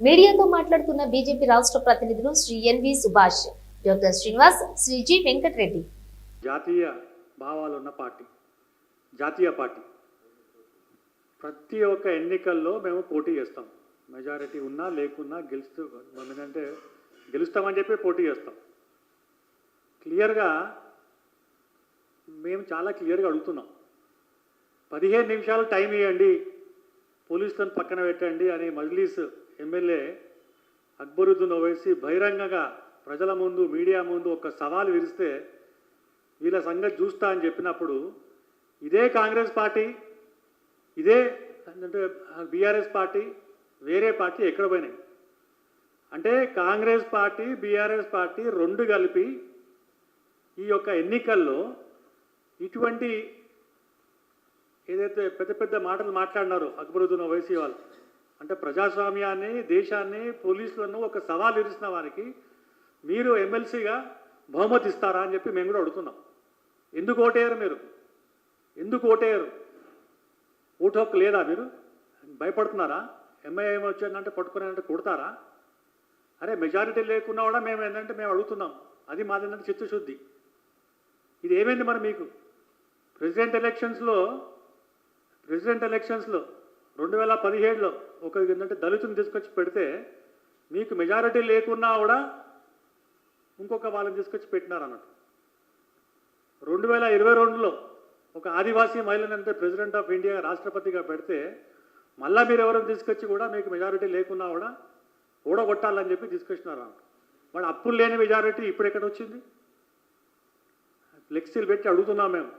మీడియాతో మాట్లాడుతున్న బీజేపీ రాష్ట్ర ప్రతినిధులు Shri N V Subhash doctor Srinivas Shri G Venkata Reddy. జాతీయ భావాలు ఉన్న పార్టీ జాతీయ పార్టీ. ప్రతి ఒక్క ఎన్నికల్లో మేము పోటీ చేస్తాం. మెజారిటీ ఉన్నా లేకున్నా గెలుస్తూ ఏంటంటే గెలుస్తామని చెప్పి పోటీ చేస్తాం. క్లియర్గా మేము చాలా క్లియర్గా అడుగుతున్నాం. పదిహేను నిమిషాలు టైం ఇవ్వండి పోలీసులను పక్కన పెట్టండి అని మజ్లీస్ ఎమ్మెల్యే అక్బరుద్దీన్ ఓవైసీ బహిరంగంగా ప్రజల ముందు మీడియా ముందు ఒక సవాల్ విరిస్తే వీళ్ళ సంగతి చూస్తా అని చెప్పినప్పుడు ఇదే కాంగ్రెస్ పార్టీ ఇదే అంటే బీఆర్ఎస్ పార్టీ వేరే పార్టీ ఎక్కడ పోయినాయి? అంటే కాంగ్రెస్ పార్టీ బీఆర్ఎస్ పార్టీ రెండు కలిపి ఈ యొక్క ఎన్నికల్లో ఇటువంటి ఏదైతే పెద్ద పెద్ద మాటలు మాట్లాడినారో అక్బరుద్దీన్ ఓవైసీ వాళ్ళు అంటే ప్రజాస్వామ్యాన్ని దేశాన్ని పోలీసులను ఒక సవాల్ ఇరిసిన వారికి మీరు ఎమ్మెల్సీగా బహుమతి ఇస్తారా అని చెప్పి మేము కూడా అడుగుతున్నాం. ఎందుకు ఓటేయరు మీరు? ఎందుకు ఓటేయరు? ఓటు హక్కు లేదా మీరు? భయపడుతున్నారా? ఎంఐఎం వచ్చిందంటే పట్టుకున్నారంటే కొడతారా? అరే మెజారిటీ లేకున్నా కూడా మేము ఏంటంటే మేము అడుగుతున్నాం. అది మాది ఏంటంటే చిత్తశుద్ధి. ఇది ఏమైంది మరి మీకు? ప్రెసిడెంట్ ఎలక్షన్స్లో ప్రెసిడెంట్ ఎలక్షన్స్లో రెండు వేల పదిహేడులో ఒక ఏంటంటే దళితుని తీసుకొచ్చి పెడితే మీకు మెజారిటీ లేకున్నా కూడా ఇంకొక వాళ్ళని తీసుకొచ్చి పెట్టినారు అన్నట్టు రెండు వేల ఇరవై రెండులో ఒక ఆదివాసీ మహిళని అంటే ప్రెసిడెంట్ ఆఫ్ ఇండియా రాష్ట్రపతిగా పెడితే మళ్ళీ మీరు ఎవరైనా తీసుకొచ్చి కూడా మీకు మెజారిటీ లేకున్నా కూడా ఓడగొట్టాలని చెప్పి తీసుకొచ్చినారు అన్నట్టు మరి అప్పులు లేని మెజారిటీ ఇప్పుడు ఎక్కడ వచ్చింది? ఫ్లెక్సీలు పెట్టి అడుగుతున్నాం మేము.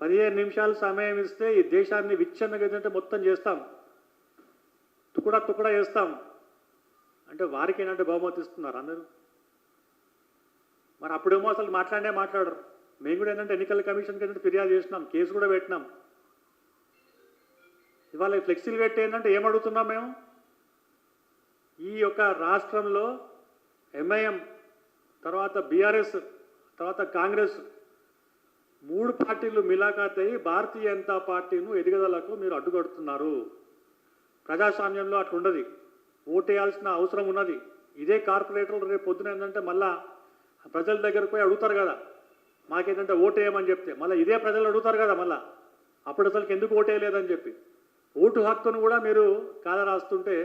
పదిహేను నిమిషాలు సమయం ఇస్తే ఈ దేశాన్ని విచ్ఛిన్నగా ఏంటంటే మొత్తం చేస్తాం. తుకుడా తుకుడా చేస్తాం. అంటే వారికి ఏంటంటే బహుమతి ఇస్తున్నారు అందరూ? మరి అప్పుడేమో అసలు మాట్లాడే మాట్లాడరు. మేము కూడా ఏంటంటే ఎన్నికల కమిషన్కి ఏంటంటే ఫిర్యాదు చేసినాం కేసు కూడా పెట్టినాం. ఇవాళ ఫ్లెక్సీలు పెట్టి ఏంటంటే ఏం అడుగుతున్నాం మేము? ఈ యొక్క రాష్ట్రంలో ఎంఐఎం తర్వాత బీఆర్ఎస్ తర్వాత కాంగ్రెస్ మూడు పార్టీలు మిలాఖాత్ అయ్యి భారతీయ జనతా పార్టీను ఎదుగుదలకు మీరు అడ్డుకడుతున్నారు ప్రజాస్వామ్యంలో అట్లా ఉండదు ఓటేయాల్సిన అవసరం ఉన్నది. ఇదే కార్పొరేటర్లు రేపు పొద్దున ఏంటంటే మళ్ళా ప్రజల దగ్గర పోయి అడుగుతారు కదా. మాకేంటంటే ఓటేయమని చెప్తే మళ్ళీ ఇదే ప్రజలు అడుగుతారు కదా మళ్ళీ. అప్పుడు అసలు ఎందుకు ఓటేయలేదని చెప్పి. ఓటు హక్కును కూడా మీరు కాల రాస్తుంటే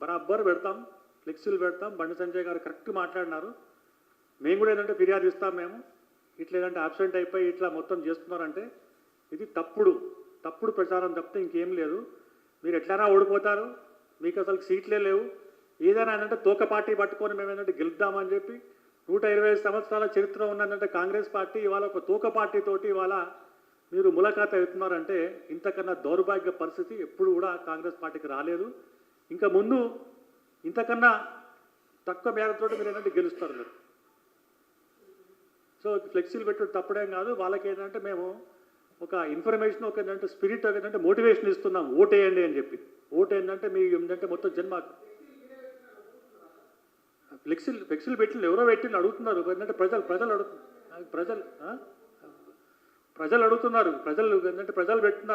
బరాబర్ పెడతాం ఫ్లెక్సీలు పెడతాం. బండి సంజయ్ గారు కరెక్ట్ మాట్లాడినారు. మేము కూడా ఏంటంటే ఫిర్యాదు ఇస్తాం మేము. ఇట్లేదంటే అబ్సెంట్ అయిపోయి ఇట్లా మొత్తం చేస్తున్నారంటే ఇది తప్పుడు తప్పుడు ప్రచారం తప్పితే ఇంకేం లేదు. మీరు ఎట్లైనా ఓడిపోతారు మీకు అసలు సీట్లే లేవు. ఏదైనా ఏంటంటే తోక పార్టీ పట్టుకొని మేము ఏంటంటే గెలుద్దామని చెప్పి నూట ఇరవై ఐదు సంవత్సరాల చరిత్ర ఉన్నదంటే కాంగ్రెస్ పార్టీ ఇవాళ ఒక తోక పార్టీతోటి ఇవాళ మీరు ములాఖాత అవుతున్నారంటే ఇంతకన్నా దౌర్భాగ్య పరిస్థితి ఎప్పుడు కూడా కాంగ్రెస్ పార్టీకి రాలేదు. ఇంకా ముందు ఇంతకన్నా తక్కువ మేరతో మీరు ఏంటంటే గెలుస్తారు మీరు. సో ఫ్లెక్సీలు పెట్టడం తప్పడేం కాదు. వాళ్ళకి ఏంటంటే మేము ఒక ఇన్ఫర్మేషన్ ఒక ఏంటంటే స్పిరిట్ ఒక ఏంటంటే మోటివేషన్ ఇస్తున్నాం. ఓటేయండి అని చెప్పి. ఓటు ఏంటంటే మీ ఏంటంటే మొత్తం జన్మ ఫ్లెక్సీలు ఫ్లెక్సీలు పెట్టిన ఎవరో పెట్టిన అడుగుతున్నారు. ఏంటంటే ప్రజలు ప్రజలు అడుగు ప్రజలు ప్రజలు అడుగుతున్నారు. ప్రజలు ఏంటంటే ప్రజలు పెట్టున్నారు